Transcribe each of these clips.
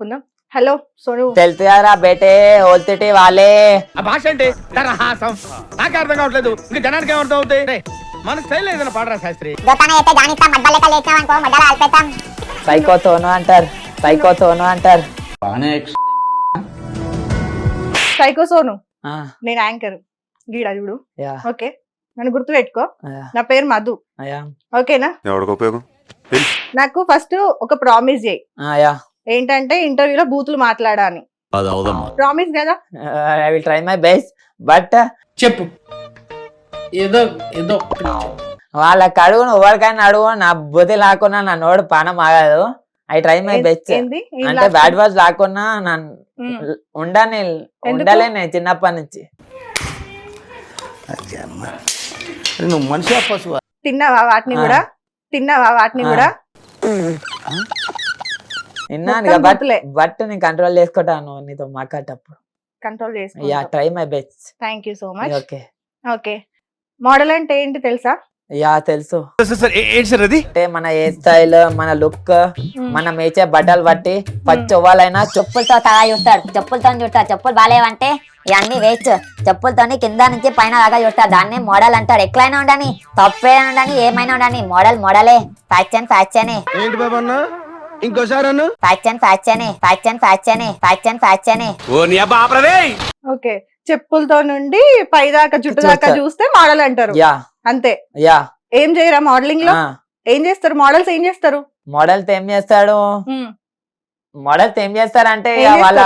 కొందాం హలో సోను. తెలుసు కదరా బేటే ఓల్తిటి వాళ్ళే. ఆ భాష అంటే తరహాసం. నాకే అర్థం కావట్లేదు. ఇంకా జనానికి ఏమర్థం అవుతాయి రేయ్, మన స్టైల్ ఏదైనా పాడరా శాస్త్రి? దొకాన అయితే జానిస్తాం మడ్డ లెక్క లేచాం అనుకో మధ్యలో అల్పేస్తాం సైకో తోను అంటారు. సైకో తోను అంటారు. సైకో సోను. ఆ, నేను యాంకర్. గీడ చూడు. యా. ఓకే. నన్ను గుర్తు పెట్టుకో నా పేరు మధు. ఓకేనా? ఎవరికి ఉపయోగం? నాకు ఫస్ట్ ఒక ప్రామిస్ చేయి. ఆ, యా. ఏంటంటే ఇంటర్వ్యూలో బూతులు అవదమ్మా. ప్రామిస్ కదా? I will try my best but చెప్పు. ఏదో ఏదో వాళ్ళకి అడుగు ఎవరికైనా అడుగు నా బుద్ధి లాక్కున్నా నా నోడు పానం ఆగదు. ఐ ట్రై మై బెస్ట్ అంటే? బ్యాడ్ వర్డ్స్ లాక్కున్నా నన్ను ఉమ్. ఉండని ఉండలే నేను చిన్నప్పటి నుంచి. తిన్నావా వాటిని. కూడా? తిన్నావా వాటిని. కూడా? విన్నాను బట్ నేను కంట్రోల్ చేసుకుంటాను నీతో మాట్లాడేటప్పుడు. Control yeah try my best thank you so much okay okay model అంటే ఏంటి తెలుసా? యా తెలుసు. అంటే మన హెయిర్ స్టైల్ మన లుక్ మనం వేసే బట్టలు బట్టి పచ్చవ్వాలైనా చెప్పు చెప్పులతో తగా చూస్తాడు చెప్పులతో చూస్తాడు చెప్పులు బాగాలేవంటే ఇవన్నీ వేస్ట్ చెప్పులతోని కింద నుంచి పైన దాకా చూస్తాడు దాన్ని మోడల్ అంటాడు ఎట్లయినా ఉండని తప్పైనా ఉండని ఏమైనా ఉండని మోడల్ మోడలే ఫ్యాషన్ ఫ్యాషనే ఏంటి బాబా అన్న? ఇంకోసారి ఓ నీ అబ్బా ఆపరదే. ఓకే. చెప్పులతో నుండి పైదాకా జుట్టు దాకా చూస్తా. మోడల్ అంటారు. యా. అంతే. యా. ఏం చేయరా మోడలింగ్లో? ఏం చేస్తారు? మోడల్స్ ఏం చేస్తారు? మోడల్స్ ఏం చేస్తాడు? ఉమ్, మోడల్స్ ఏం చేస్తారంటే ఏం ఇక వాళ్ళ?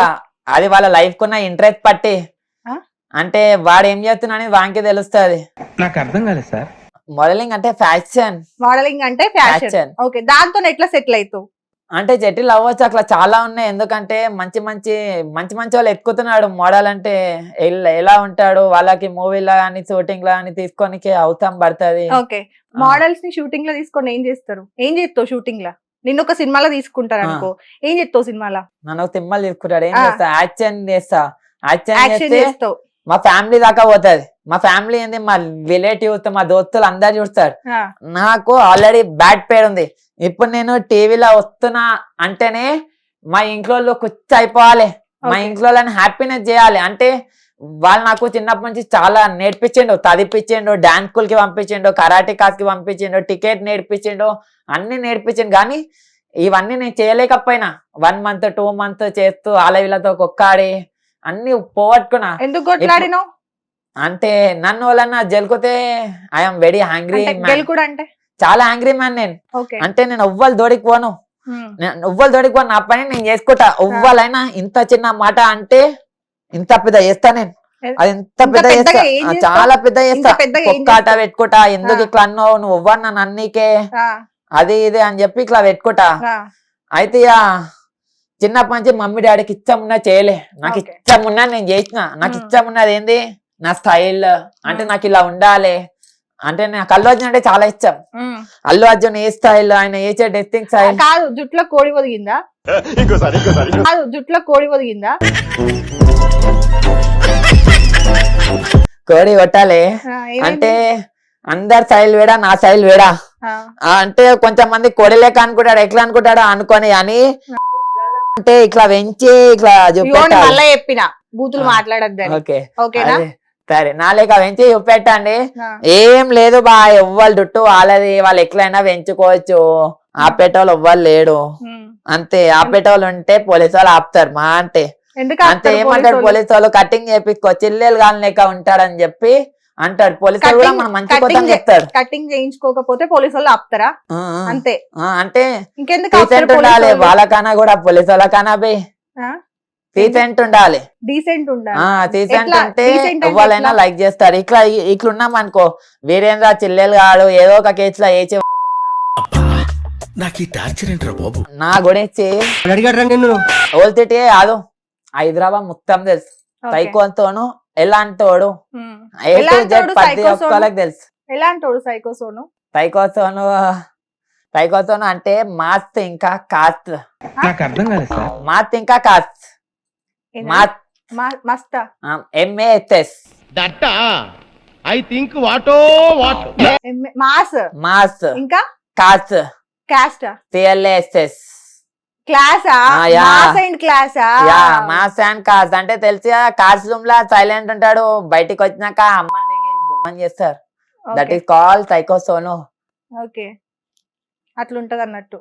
అది వాళ్ళ లైఫ్ కున్న ఇంట్రెస్ట్ పట్టి ఆ? అంటే వాడు ఏం చేస్తున్నా అనేది వానికి తెలుస్తుంది. నాకు అర్థం కాలేదు సార్. మోడలింగ్ అంటే ఫ్యాషన్ మోడలింగ్ అంటే ఫ్యాషన్ ఫ్యాషన్ ఓకే దాంతో ఎట్లా సెటిల్ అవుతావు? అంటే జటిల్ అవ్వచ్చు అట్లా చాలా ఉన్నాయి. ఎందుకంటే మంచి మంచి మంచి మంచి వాళ్ళు ఎక్కుతున్నాడు మోడల్ అంటే ఎల్- ఉంటాడు వాళ్ళకి మూవీలో కానీ షూటింగ్లో కానీ తీసుకోనికి అవుతాం పడుతుంది. ఓకే. మోడల్స్ని షూటింగ్లో తీసుకొని ఏం చేస్తారు? ఏం చేస్తావు షూటింగ్లో? నిన్ను ఒక సినిమాలో తీసుకుంటారు. అనుకో ఏం చేస్తావు సినిమాలో? నన్ను ఒక తిమ్మలు తీసుకుంటాడు ఏం. చేస్తా? యాక్షన్ చేస్తా. యాక్షన్ చేస్తే మా ఫ్యామిలీ దాకా పోతుంది. మా ఫ్యామిలీ ఏంది? మా రిలేటివ్స్ మా దోస్తులు అందరు చూస్తారు. నాకు ఆల్రెడీ బ్యాడ్ పేరు ఉంది. ఇప్పుడు నేను టీవీలో వస్తున్నా అంటేనే మా ఇంట్లో కుచ్చి అయిపోవాలి. మా. ఇంట్లో హ్యాపీనెస్ చేయాలి. అంటే వాళ్ళు నాకు చిన్నప్పటి నుంచి చాలా నేర్పించిండు. చదివిపించిండు డాన్స్ స్కూల్కి పంపించిండు కరాటే క్లాస్కి పంపించిండు టికెట్ నేర్పించిండు అన్ని నేర్పించిండు. కానీ ఇవన్నీ నేను చేయలేకపోయినా. వన్ మంత్ టూ మంత్ చేస్తూ వీళ్ళతో కొక్కాడి అన్ని పోగొట్టుకున్నా. ఎందుకు కొట్లాడినావు? అంటే నన్ను వాళ్ళన్నా జలుకుతే ఐఎమ్ వెరీ హ్యాంగ్రీ అంటే చాలా హ్యాంగ్రీ మ్యాన్ నేను. అంటే నేను ఎవ్వరు దోడికి పోను. ఎవ్వరు దోడికి పోను. నా పని నేను చేసుకుంటా. ఎవ్వరైనా ఇంత చిన్న మాట అంటే ఇంత పెద్ద చేస్తా నేను. అది ఇంత పెద్ద చేస్తా? చాలా పెద్ద చేస్తా. కుక్కాట చేస్తావ్? పెట్టుకుంటా. ఎందుకు. ఇట్లా అన్నావు? నువ్వు ఎవ్వరు నన్ను అన్నీకే ఆ, అది ఇది అని చెప్పి ఇట్లా పెట్టుకుంటా. అయితే చిన్నప్పటి నుంచి మమ్మీ డాడీకి ఇష్టం ఉన్నా చేయలే. నాకు. ఇష్టం ఉన్నా నేను చేసిన. నాకు. ఇష్టం ఉన్నది ఏంది? నా స్టైల్ అంటే. నాకు ఇలా ఉండాలి. అంటే నాకు అల్లు అర్జున్ అంటే చాలా ఇష్టం. అల్లు అర్జున్ ఏ స్టైల్ ఆయన వేసే డ్రెస్సింగ్ స్టైల్ కాదు జుట్లో కోడి ఒదిగిందా? ఇంకోసారి ఇంకోసారి కాదు జుట్లో కోడి ఒదిగిందా? కోడి కొట్టాలి? అంటే అందరి స్టైల్ వేడా నా స్టైల్ వేడా? అంటే కొంచెం మంది కోడి లెక్క అనుకుంటాడు ఎట్లా అనుకుంటాడో అనుకొని అని. అంటే ఇట్లా పెంచి ఇట్లా చెప్పిన. బూతులు ఆ. మాట్లాడద్దని. ఓకే. ఓకేనా. సరే నా లెక్క పెంచి చూపెట్టండి ఏం లేదు బా ఎవ్వరు చుట్టూ వాళ్ళది వాళ్ళు ఎట్లయినా పెంచుకోవచ్చు. ఆపేటోళ్ళు ఎవ్వరు లేడు. అంతే ఆపేటోళ్ళు ఉంటే పోలీసు వాళ్ళు ఆపుతారు మా అంటే. అంతే ఏమంటారు పోలీసోళ్ళు? పోలీసు వాళ్ళు కటింగ్ చేపించుకో చిల్లెలు కాని లెక్క ఉంటాడని చెప్పి అంటాడు పోలీసు వాళ్ళు కూడా మనం మంచి చే- చెప్తారు. కటింగ్ చేయించుకోకపోతే పోలీసు వాళ్ళు ఆపుతారా. అంతే. అంటే ఇంకెందుకు ఉండాలి వాళ్ళకన్నా కూడా పోలీసు వాళ్ళకన్నా బి? డీసెంట్ ఉండాలి. డీసెంట్ ఉండాలి. ఆ డీసెంట్ ఎట్లా? అంటే ఎవరైనా? లైక్ చేస్తారు. ఇట్లా ఇట్లా ఉన్నాం అనుకో వీరేంద్ర చిల్లెలు కాడు ఏదో ఒక కేసులో వేచి నాకు ఈ టార్చర్ ఏంట్రా బాబు? నా గురించి అడిగాడు నిన్ను. ఓల్తిటి కాదు. హైదరాబాద్ మొత్తం తెలుసు. సైకోతోను ఎలాంటోడు. ఏ టు ఎలాంటోడు జెడ్ ప్రతి తెలుసు. ఎలాంటోడు సైకో సోను సైకోతోను సైకోతోను అంటే మాత్ ఇంకా కాత్ నాకు అర్థం కాలేదు సార్. మాత్ ఇంకా కాత్ మస్తా. ఎంఏఎస్ఎస్ దట్ట. ఐ థింక్ వాటో వాట్. మాస్. మాస్. ఇంకా? కాత్ క్యాస్ట్ సిఎల్ఎస్ఎస్ క్లాసా. మాస్ అండ్ క్లాసా యా మాస్ అండ్ కాస్. అంటే తెలిసి కార్స్ రూమ్ లా సైలెంట్ ఉంటాడు. బయటికి వచ్చినాక అమ్మని బొమ్మని చేస్తారు. That is call psycho Sonu okay. అట్లుంటది అన్నట్టు